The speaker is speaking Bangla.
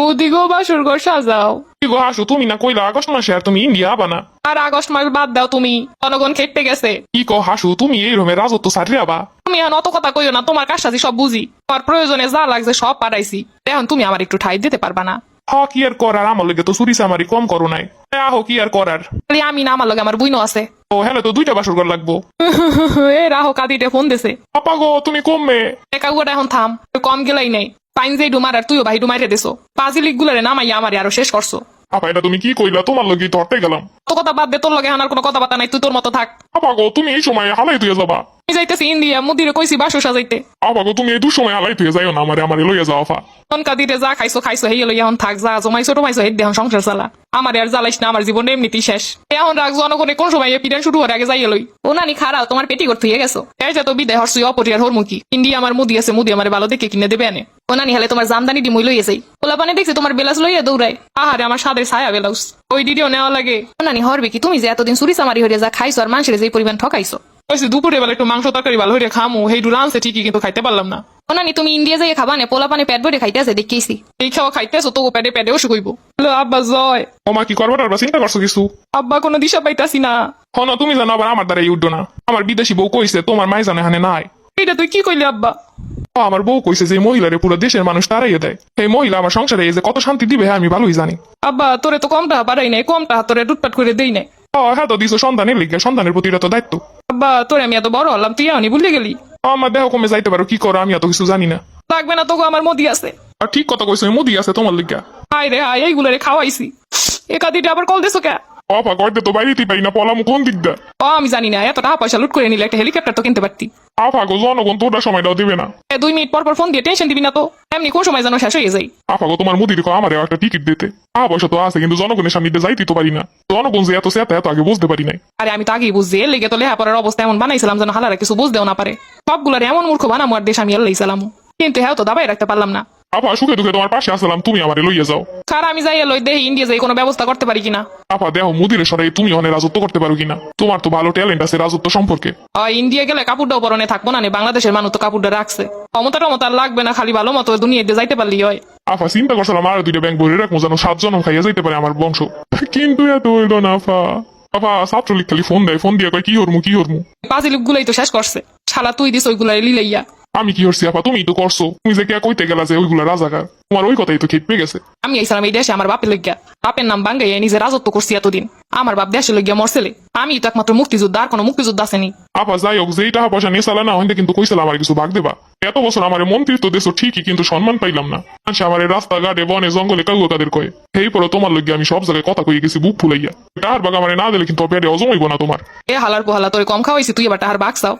মুদি গো বাসুর ঘর সাজাও। কি গো হাসু তুমি না কইলা আগস্ট মাসে আর তুমি ইন্ডিয়া আবা না? আর আগস্ট মাস বাদ দাও তুমি জনগণ খেটে গেছে। কি কো হাসু তুমি এই রকমের রাজত্ব সারি আবা। তুমি এখন অত কথা কইও না তোমার কাজটাজি সব বুঝি। তোমার প্রয়োজনে যা লাগছে সব পাঠাইছি। এখন তুমি আমার একটু ঠাই দিতে পারবা না। হ কি আর করার আমার লগে তো চুরি চামারি কম করো নাই। আহো কি আর করার? খালি আমি না আমার লগে আমার বুইনো আছে। ও হ্যালো তো দুইটা বাসর ঘর লাগবো। এ রাহো কাদিতে ফোন দিছে। আপা গো তুমি কমবে। একা গোটা এখন থাম কম গেলাই নেই। পাইন যে ডুমার আর তুইও ভাই ডুমাইরে দেছো। পাজিলিক গুলারে নামাই আমারে আরও শেষ করছ আপা এটা তুমি কি কইলা? তোমার লগে হটে গেলাম। তো কথা বাদ দে তোর লগে হানার কোনো কথা কথাবার্তা নাই তুই তোর মতো থাক। আপা গো তুমি এই সময় হালাই তুই যাবা। আমি যাইতেছি ইন্ডিয়া মুদিরে কইছি বাসু সাজাইতে। গো তুমি এই দুসময় হালাই তুই যাইও না আমারে আমারে লইয়া যাও আপা তনকা দিতে যা খাইছো খাইছো হেই এখন থাক যা জমাইছো টমাইছো হেই দেহন সংসার চালা। আমার আর জ্বালাইস না আমার জীবন এমনিতেই শেষ। এখন রাখ জনগণে কোন সময় শুরু হওয়ার আগে যাইয়ে লই। ও নানি খারাও তোমার পেটি করতে হয়ে গেছো। এই যে তো বিদায় হরসুই অপরিয়ার হরমুখী ইন্ডিয়া আমার মুদি আছে মুদি আমার ভালো দেখে কিনে দেবে আনে ও নানি হলে তোমার জামদানি ডিমুই লইয়ে যাই। ওলা পানে দেখছি তোমার বেলাস লইয়া দৌড়ায়। আহারে আমার সাদের ছায়া বেলাউস। ওই ডিডিও নেওয়া লাগে। ও নানি হরবে কি? তুমি যে এতদিন চুরি চামারি হয়ে যা খাইছো আর মানুষের যে পরিমাণ ঠকাইছো। ওইসে দুপুরে বেলা একটু মাংস তরকারি ভালো হইরে খামু হেইটু রানছে ঠিকই কিন্তু খাইতে পারলাম না। নানি তুমি ইন্ডিয়া যাইয়ে খাবা নে? পোলা পানে পেট ভরে খাইতে আছে দেখেছি এই খাওয়া খাইতেছো তো পেটে পেটে ওষুধ কইব আব্বা জয়। ওমা কি করবার বা চিন্তা করছ কিছু? আব্বা কোনো দিশা পাইতাছি না। হন তুমি জানো আবার আমার দ্বারা উঠো না। আমার বিদেশি বউ কইছে তোমার মাই জানে হানে নাই। এটা তুই কি কইলি আব্বা? ও, আমার বউ কইছে যে মহিলারে পুরো দেশের মানুষ তারাইয়ে দেয়। এই মহিলা আমার সংসারে এই যে কত শান্তি দিবে হ্যাঁ আমি ভালোই জানি। আব্বা তোরে তো কম টাকা পারাই নাই কম টাকা তোরে টুটপাট করে দেই নাই। ও হ্যাঁ তো দিছো সন্তানের লিগে সন্তানের প্রতি এটা তো দায়িত্ব। আব্বা তোরে আমি এত বড় হলাম তুই আনি ভুলে গেলি। আমার দেহ কমে যাইতে পারো কি করো আমি এত কিছু জানি না। লাগবে না তোকে আমার মোদি আছে। আর ঠিক কথা কইছো মুদি আছে তোমার লিগা আয় রে আয় এইগুলো রে খাওয়াইছি। একাদিটা আবার কল দিছো কে? অপা করতে তো বাইরেতেই পারি না পলাম কোন দিক দা ও আমি জানি না এত টাকা পয়সা লুট করে নিলে একটা হেলিকপ্টার তো কিনতে পারতি। আফা গো জনগণ সময়টাও দিবে না। এ দুই মিনিট পর পর ফোন দিয়ে টেনশন দিবি না তো। এমনি কোন সময় যেন শেষ হয়ে আফা গো তোমার মুদির আমারে একটা টিকিট দিতে। আ পয়সা তো আছে কিন্তু জনগণের সামনে যাইতে তো পারি না। জনগণ যে এত সেতা এত আগে বুঝতে পারি নাই। আরে আমি তো আগেই বুঝছি এর লেগে তো লেহাপড়ার অবস্থা এমন বানাইছিলাম যেন হালারা কিছু বুঝতেও না পারে। সবগুলার এমন মূর্খ বানামো আর দেশ আমি লইছিলাম। কিন্তু হ্যাঁ তো দাবাই রাখতে পারলাম না। আফা সুখে দুঃখে তোমার পাশে আসলাম তুমি আমারে লইয়া যাও। কার আমি যাই লই দেহি ইন্ডিয়া যাই কোনো ব্যবস্থা করতে পারি কিনা? আফা দেহ মুদিরে সরাই তুমি অনেক রাজত্ব করতে পারো কিনা? তোমার তো ভালো ট্যালেন্ট আছে রাজত্ব সম্পর্কে। ইন্ডিয়া গেলে কাপড়টাও পরনে থাকব না নে, বাংলাদেশের মানুষ তো কাপড়টা রাখছে। ক্ষমতা টমতা লাগবে না খালি ভালো মতো দুনিয়া দিয়ে যাইতে পারলি হয়। আফা চিন্তা করছিলাম আর দুইটা ব্যাংক ভরে রাখব যেন সাত জনম খাইয়া যাইতে পারে আমার বংশ। কিন্তু এত হইল না আফা আফা ছাত্রলীগ খালি ফোন দেয় ফোন দিয়ে কয় কি হরমু কি হরমু পাজিলুক গুলাই তো শেষ করছে। শালা তুই দিস ওইগুলাই লিলাইয়া। আমি কি হরছি আপা? তুমি তো করছ। তুমি যে কে কইতে গেলা যে ওইগুলা রাজাকার তোমার ওই কথাই তো খেপে গেছে। আমি আইসালাম এই দেশে আমার বাপের লইগা বাপের নাম বাঙ্গাইয়া নিজে রাজত্ব করছি এতদিন। আমার বাপ দেশে লইগা মরছেলে আমি তো একমাত্র মুক্তিযুদ্ধ আর কোনো মুক্তিযুদ্ধ আসেনি। আপা যাই হোক যেই টাকা পয়সা নিয়ে চালা না হইতে কিন্তু কইছিলাম আমার কিছু ভাগ দেবা। এত বছর আমার মন্ত্রিত্ব দেশ ঠিকই কিন্তু সম্মান পাইলাম না। মানুষ আমার রাস্তাঘাটে বনে জঙ্গলে কাউ তাদের কয়ে? সেই পরে তোমার লগে আমি সব জায়গায় কথা কই গেছি বুক ফুলাইয়া। টাহার বাগ আমার না দিলে কিন্তু পেটে অজম হইব না তোমার। এ হালার পোহালা তোরে কম খাওয়াইছি তুই এবার টাহার বাক চাও।